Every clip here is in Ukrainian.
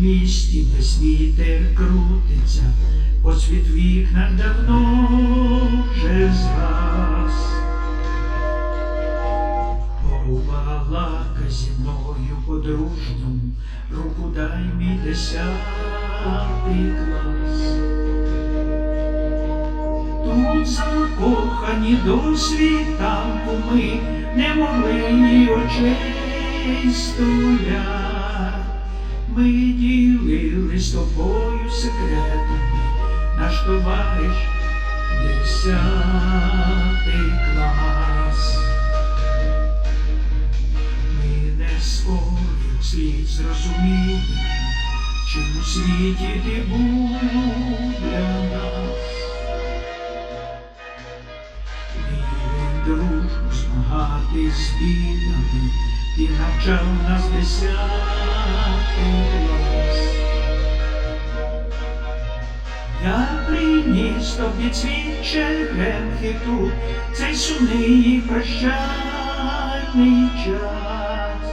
місті весь вітер крутиться, по світ вікнах давно вже згас. Побалака зі мною подружньому, руку дай мій десятий клас. Тут закохані до світанку ми не могли ні очей стулять. Ми ділили з тобою секретами, наш товариш десятий клас. Ми не скоро слід зрозуміли, чим у світі ти був для нас. Дружбу змагати з бідами, ти навчав нас клас. Я приніс тобі цвіт черемхи тут, цей сумний і прощальний час.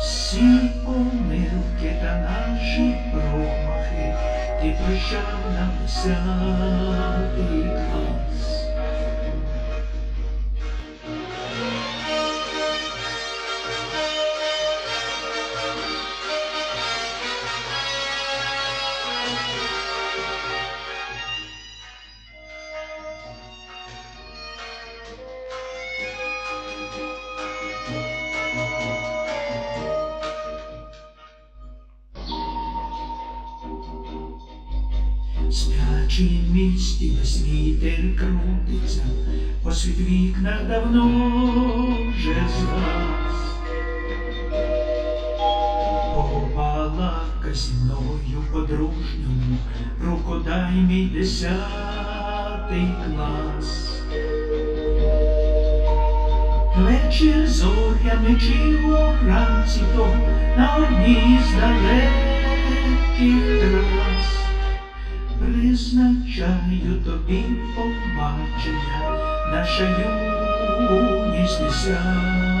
Всі помилки та наші промахи, ти прощав нам десятий клас. Спячий місті весь вітер крутиться, по світ вікнах давно вже згас. Побалака зі мною подружньому, руку дай мій десятий клас. Вечір зорями чи уранці то на одній з далеких трас призначаю тобі побачення, наша юність клас.